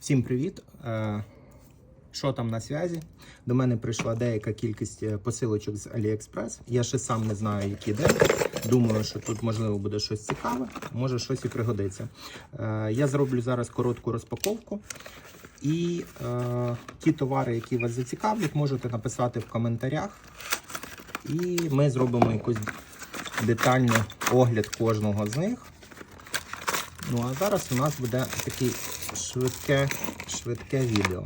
Всім привіт! Е, Що там на зв'язі? До мене прийшла деяка кількість е, посилочок з AliExpress. Я ще сам не знаю, які де. Думаю, що тут можливо буде щось цікаве, може щось і пригодиться. Е, Я зроблю зараз коротку розпаковку. І е, ті товари, які вас зацікавлять, можете написати в коментарях. І ми зробимо якийсь детальний огляд кожного з них. Ну а зараз у нас буде таке швидке, швидке відео.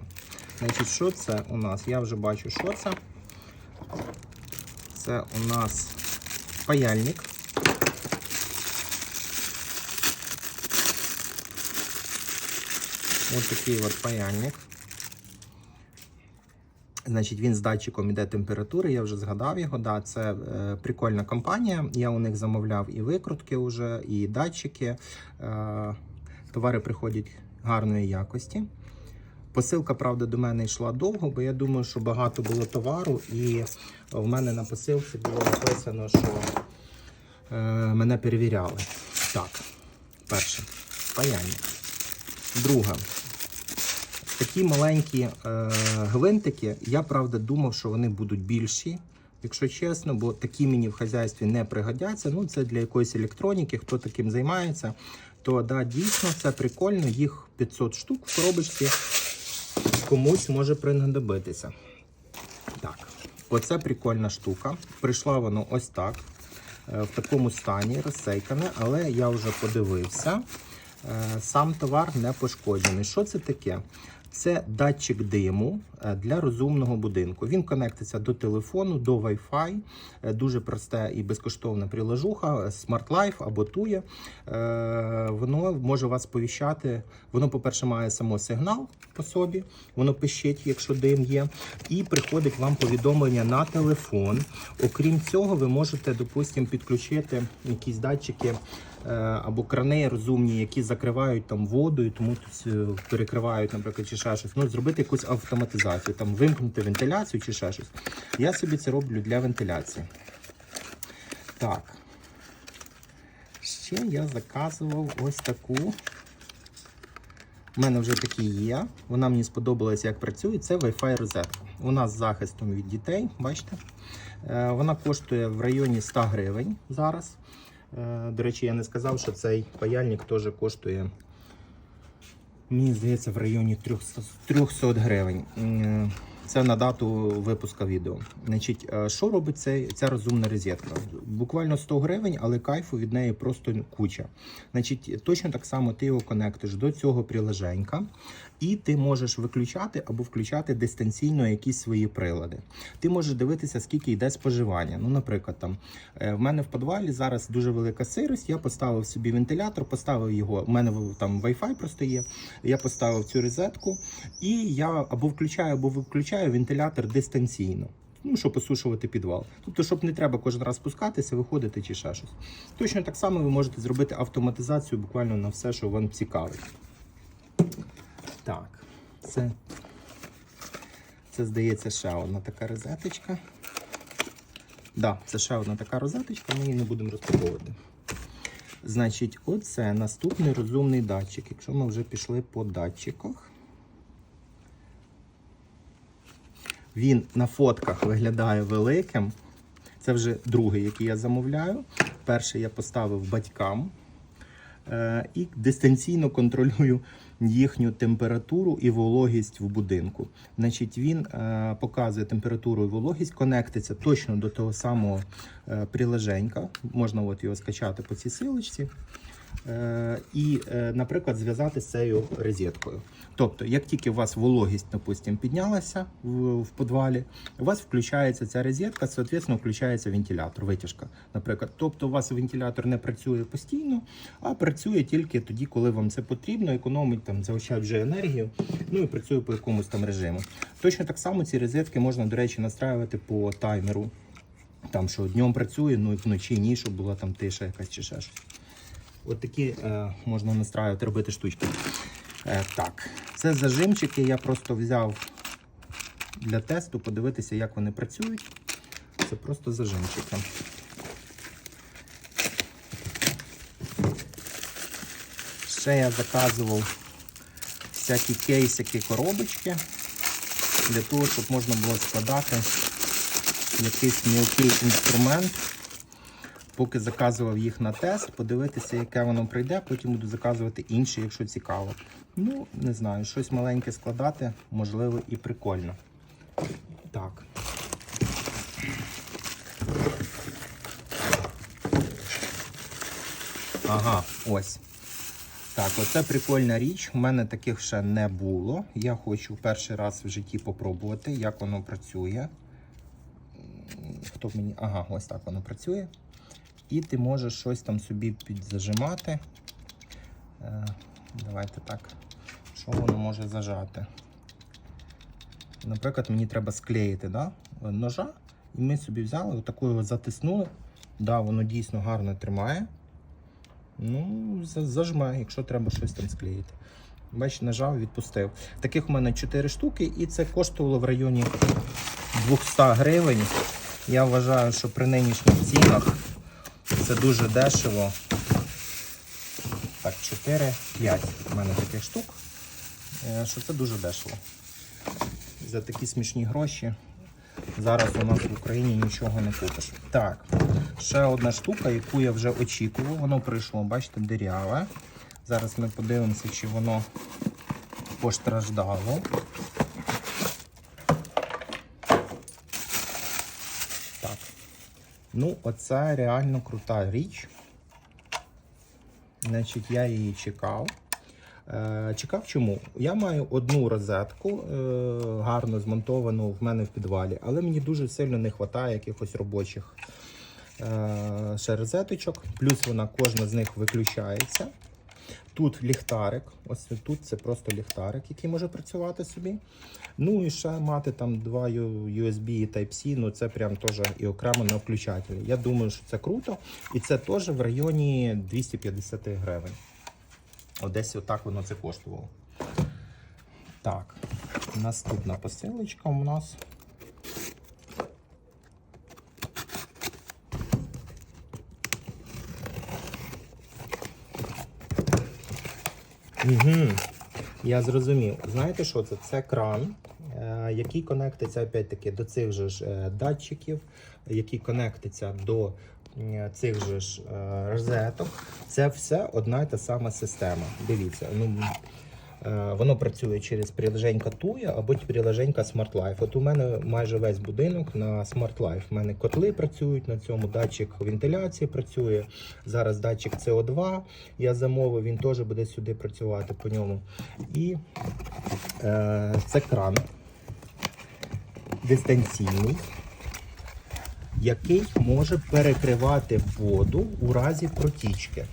Значить, що це у нас? Я вже бачу, що це. Це у нас паяльник. Ось такий от паяльник. Значить, він з датчиком іде температури, я вже згадав його. Да, Це е, прикольна компанія. Я у них замовляв і викрутки, вже, і датчики. Е, товари приходять гарної якості. Посилка, правда, до мене йшла довго, бо я думаю, що багато було товару, і в мене на посилці було написано, що е, мене перевіряли. Так, перше, паяння. Друге, такі маленькі е, гвинтики. Я правда думав, що вони будуть більші, якщо чесно, бо такі мені в хазяйстві не пригодяться. Ну, це для якоїсь електроніки, хто таким займається, то да, дійсно це прикольно. Їх 500 штук в коробочці. Комусь може принадобитися. Так, оце прикольна штука. Прийшла воно ось так. е, В такому стані розсейкане, але я вже подивився. Е, Сам товар не пошкоджений. Що це таке? Це датчик диму е, для розумного будинку. Він конектиться до телефону, до Wi-Fi. Е, Дуже просте і безкоштовна приложуха, е, Smart Life або Tuya. Е, Воно може вас повіщати. Воно, по-перше, має само сигнал по собі, воно пищить, якщо дим є, і приходить вам повідомлення на телефон. Окрім цього, ви можете, допустимо, підключити якісь датчики або крани розумні, які закривають там воду, і тому тут е, перекривають, наприклад, чи ще щось. Ну, зробити якусь автоматизацію, там вимкнути вентиляцію чи ще щось. Я собі це роблю для вентиляції. Так. Ще я заказував ось таку. У мене вже такі є. Вона мені сподобалася, як працює. Це Wi-Fi розетка. Вона з захистом від дітей, бачите? Е, Вона коштує в районі 100 гривень зараз. Е, До речі, я не сказав, що цей паяльник теж коштує, мені здається, в районі 300, 300 гривень. Це на дату випуска відео. Значить, е, що робить цей, ця розумна розетка? Буквально 100 гривень, але кайфу від неї просто куча. Значить, точно так само ти його конектиш до цього приложенька, і ти можеш виключати або включати дистанційно якісь свої прилади. Ти можеш дивитися, скільки йде споживання. Ну, наприклад, там е, в мене в підвалі зараз дуже велика сирость. Я поставив собі вентилятор, поставив його. У мене там Wi-Fi просто є. Я поставив цю розетку, і я або включаю, або виключаю вентилятор дистанційно. Ну, щоб осушувати підвал. Тобто, щоб не треба кожен раз спускатися, виходити чи ще щось. Точно так само ви можете зробити автоматизацію буквально на все, що вам цікавить. Так, це, це здається, ще одна така розеточка. Да, це ще одна така розеточка, ми її не будемо розпаковувати. Значить, оце наступний розумний датчик. Якщо ми вже пішли по датчиках. Він на фотках виглядає великим. Це вже другий, який я замовляю. Перший я поставив батькам е, і дистанційно контролюю їхню температуру і вологість в будинку. Значить, він е, показує температуру і вологість, конектиться точно до того самого е, приложенька. Можна от його скачати по цій силочці. Е, і, е, наприклад, зв'язати з цією розеткою. Тобто, як тільки у вас вологість, допустим, піднялася в, підвалі, у вас включається ця розетка, соответственно, включається вентилятор, витяжка, наприклад. Тобто, у вас вентилятор не працює постійно, а працює тільки тоді, коли вам це потрібно, економить там, заощаджує енергію, ну і працює по якомусь там режиму. Точно так само ці розетки можна, до речі, настраювати по таймеру. Там що днем працює, ну і вночі ні, щоб була там тиша якась чи ще щось. От такі е, можна настраювати, робити штучки. Е, так, це зажимчики. Я просто взяв для тесту, подивитися, як вони працюють. Це просто зажимчики. Ще я заказував всякі кейсики, коробочки для того, щоб можна було складати якийсь мілкий інструмент. Поки заказував їх на тест, подивитися, яке воно прийде, потім буду заказувати інші, якщо цікаво. Ну, не знаю, щось маленьке складати, можливо, і прикольно. Так. Ага, ось. Так, оце прикольна річ. У мене таких ще не було. Я хочу перший раз в житті попробувати, як воно працює. Хто мені. Ага, ось так воно працює. І ти можеш щось там собі підзажимати. Е, давайте так. Що воно може зажати? Наприклад, мені треба склеїти да? ножа. І ми собі взяли, отаку його затиснули. Да, воно дійсно гарно тримає. Ну, за- зажме, якщо треба щось там склеїти. Бач, нажав, відпустив. Таких у мене 4 штуки, і це коштувало в районі 200 гривень. Я вважаю, що при нинішніх цінах це дуже дешево. Так, 4-5 у мене таких штук. Е, Що це дуже дешево. За такі смішні гроші. Зараз у нас в Україні нічого не купиш. Так, ще одна штука, яку я вже очікував. Воно прийшло, бачите, диряве. Зараз ми подивимося, чи воно постраждало. Так. Ну, оце реально крута річ. Значить, я її чекав. Е, Чекав чому? Я маю одну розетку, е, гарно змонтовану в мене в підвалі, але мені дуже сильно не вистачає якихось робочих е, ще розеточок. Плюс вона кожна з них виключається. Тут ліхтарик, ось тут це просто ліхтарик, який може працювати собі. Ну і ще мати там два USB і Type-C, ну це прям теж і окремо на включателі. Я думаю, що це круто. І це теж в районі 250 гривень. Одесь отак воно це коштувало. Так, наступна посилочка у нас. Угу. Я зрозумів. Знаєте що це? Це кран, е, який конектиться опять-таки до цих же ж е, датчиків, який конектиться до цих же ж е, розеток. Це все одна і та сама система. Дивіться, ну, воно працює через приложенька Tuya або приложенька Smart Life. От у мене майже весь будинок на Smart Life. У мене котли працюють на цьому, датчик вентиляції працює. Зараз датчик CO2 я замовив, він теж буде сюди працювати по ньому. І е, це кран дистанційний, який може перекривати воду у разі протічки.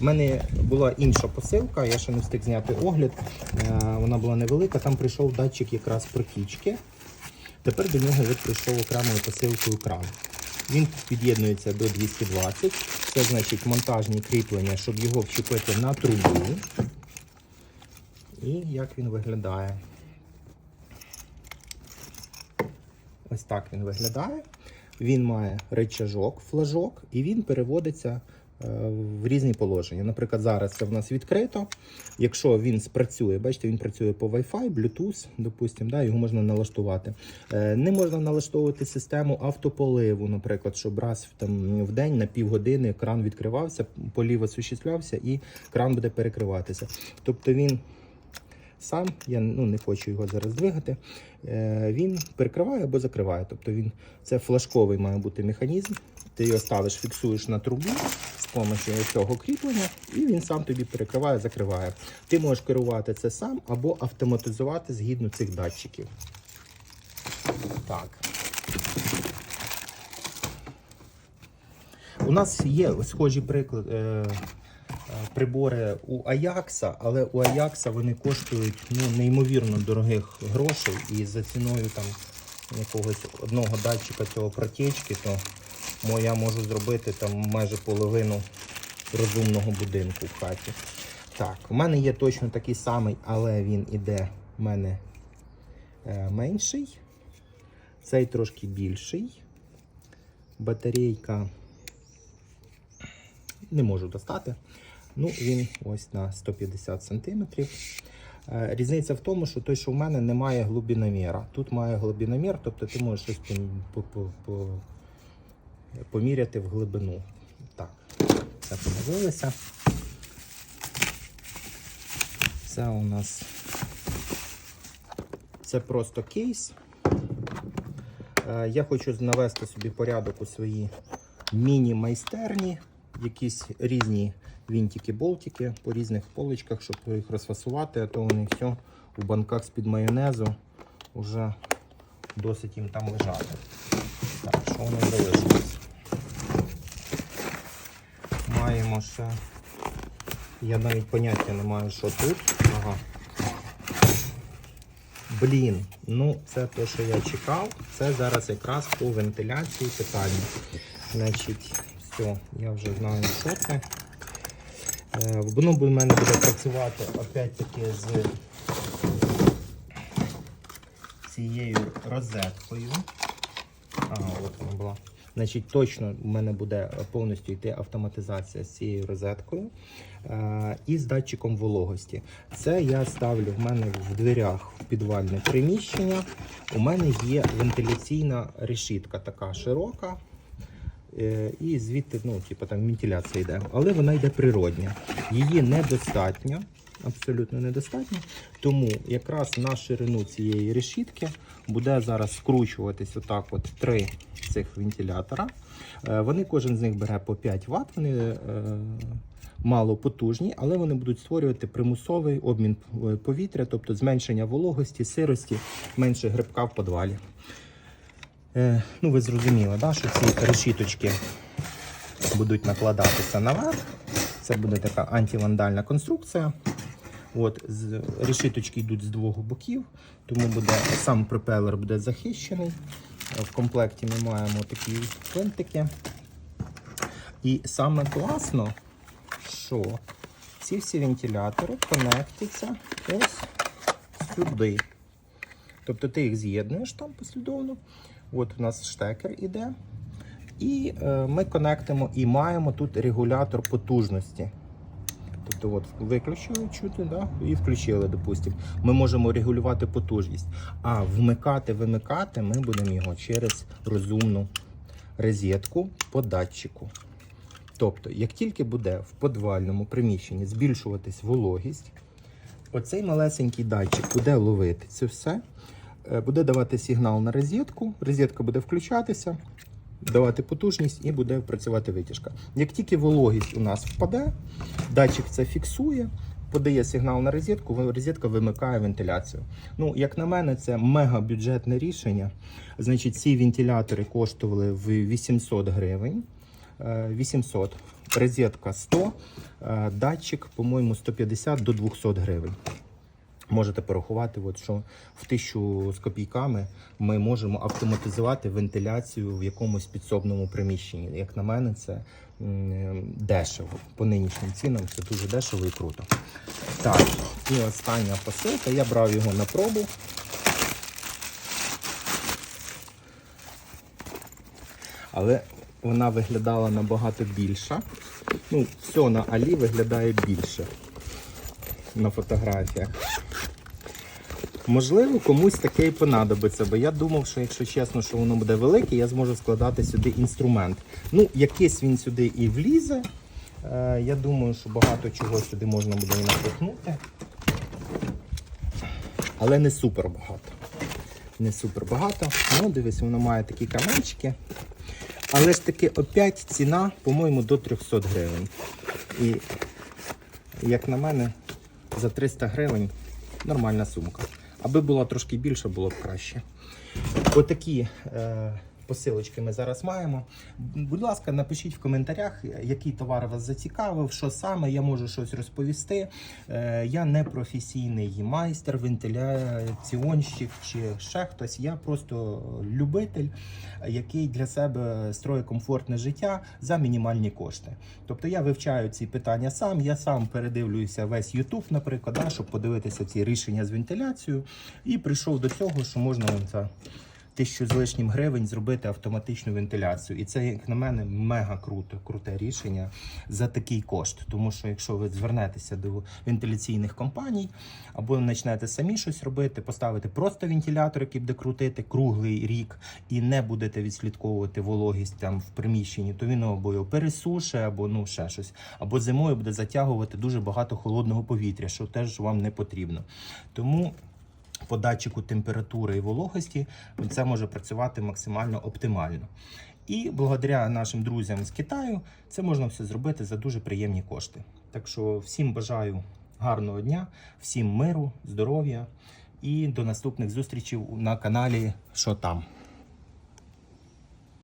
У мене була інша посилка, я ще не встиг зняти огляд. Е, вона була невелика, там прийшов датчик якраз протічки. Тепер до нього от прийшов окремою посилкою кран. Він під'єднується до 220. Це значить монтажні кріплення, щоб його вчепити на трубу. І як він виглядає? Ось так він виглядає. Він має рычажок, флажок, і він переводиться в різні положення. Наприклад, зараз це в нас відкрито. Якщо він спрацює, бачите, він працює по Wi-Fi, Bluetooth, допустимо, да, його можна налаштувати. Е, Не можна налаштовувати систему автополиву, наприклад, щоб раз там, в день на півгодини кран відкривався, полів осуществлявся і кран буде перекриватися. Тобто він сам, я ну, не хочу його зараз двигати. Е, він перекриває або закриває. Тобто він це флажковий має бути механізм. Ти його ставиш, фіксуєш на трубу допомогою цього кріплення, і він сам тобі перекриває, закриває. Ти можеш керувати це сам або автоматизувати згідно цих датчиків. Так. У нас є схожі приклад, е, е, прибори у Аякса, але у Аякса вони коштують ну, неймовірно дорогих грошей. І за ціною там якогось одного датчика цього протічки, то я можу зробити там майже половину розумного будинку в хаті. Так, у мене є точно такий самий, але він іде в мене е, менший. Цей трошки більший. Батарейка не можу достати. Ну, він ось на 150 см. Е, Різниця в тому, що той, що в мене, не має глибиноміра. Тут має глибиномір, тобто ти можеш щось пом- по- по- по- поміряти в глибину. Так, це подивилися. Це у нас це просто кейс. Е, Я хочу навести собі порядок у своїй міні-майстерні, якісь різні вінтики-болтики по різних поличках, щоб їх розфасувати, а то вони все у банках з-під майонезу вже досить їм там лежати. Так, що вони залишилось? Маємо. Я навіть поняття не маю, що тут. Ага. Блін, ну це те, що я чекав. Це зараз якраз по вентиляції питання. Значить, все, я вже знаю, що це. Е, Воно в мене буде працювати опять-таки з цією розеткою. Ага, от вона була. Значить, точно в мене буде повністю йти автоматизація з цією розеткою е, і з датчиком вологості. Це я ставлю в мене в дверях в підвальне приміщення. У мене є вентиляційна решітка, така широка. Е, І звідти, ну, типу, там вентиляція йде, але вона йде природня. Її недостатньо, абсолютно недостатньо. Тому якраз на ширину цієї решітки буде зараз скручуватись отак от три цих вентилятора. Е, Вони кожен з них бере по 5 Вт. Вони е, мало потужні, але вони будуть створювати примусовий обмін е, повітря, тобто зменшення вологості, сирості, менше грибка в подвалі. Ну, ви зрозуміли, да, що ці решіточки будуть накладатися наверх. Це буде така антивандальна конструкція. От, з, решіточки йдуть з двох боків, тому буде, сам пропелер буде захищений. Е, В комплекті ми маємо такі финтики. І саме класно, що ці всі вентилятори конектяться ось сюди. Тобто ти їх з'єднуєш там послідовно. От у нас штекер іде. І е, ми конектимо і маємо тут регулятор потужності. Тобто, от виключили чути, да? і включили, допустимо. Ми можемо регулювати потужність. А вмикати, вимикати ми будемо його через розумну розетку по датчику. Тобто, як тільки буде в подвальному приміщенні збільшуватись вологість, оцей малесенький датчик буде ловити це все, е, буде давати сигнал на розетку, розетка буде включатися, давати потужність і буде працювати витяжка. Як тільки вологість у нас впаде, датчик це фіксує, подає сигнал на розетку, розетка вимикає вентиляцію. Ну, як на мене, це мега бюджетне рішення. Значить, ці вентилятори коштували в 800 гривень. Е, 800, розетка 100, е, датчик, по-моєму, 150 до 200 гривень. Можете порахувати, от, що в тисячу з копійками ми можемо автоматизувати вентиляцію в якомусь підсобному приміщенні. Як на мене, це дешево. По нинішнім цінам це дуже дешево і круто. Так, і остання посилка. Я брав його на пробу. Але вона виглядала набагато більша. Ну, все на Алі виглядає більше на фотографіях. Можливо, комусь таке і понадобиться, бо я думав, що якщо чесно, що воно буде велике, я зможу складати сюди інструмент. Ну, якийсь він сюди і влізе. Е, я думаю, що багато чого сюди можна буде і напихнути. Але не супер багато. Не супер багато. Ну, дивись, воно має такі каменчики. Але ж таки, опять ціна, по-моєму, до 300 гривень. І, як на мене, за 300 гривень нормальна сумка. Аби була трошки більше, було б краще. Отакі е, посилочки ми зараз маємо. Будь ласка, напишіть в коментарях, який товар вас зацікавив, що саме я можу щось розповісти. Е, я не професійний майстер, вентиляціонщик чи ще хтось. Я просто любитель, який для себе строїть комфортне життя за мінімальні кошти. Тобто я вивчаю ці питання сам, я сам передивлюся весь YouTube, наприклад, щоб подивитися ці рішення з вентиляцією, і прийшов до цього, що можна це тисячу з лишнім гривень зробити автоматичну вентиляцію. І це, як на мене, мега круто, круте рішення за такий кошт. Тому що якщо ви звернетеся до вентиляційних компаній або почнете самі щось робити, поставити просто вентилятор, який буде крутити круглий рік, і не будете відслідковувати вологість там в приміщенні, то він або його пересушить, або ну ще щось, або зимою буде затягувати дуже багато холодного повітря, що теж вам не потрібно. Тому по датчику температури і вологості це може працювати максимально оптимально. І благодаря нашим друзям з Китаю це можна все зробити за дуже приємні кошти. Так що всім бажаю гарного дня, всім миру, здоров'я і до наступних зустрічей на каналі Що там.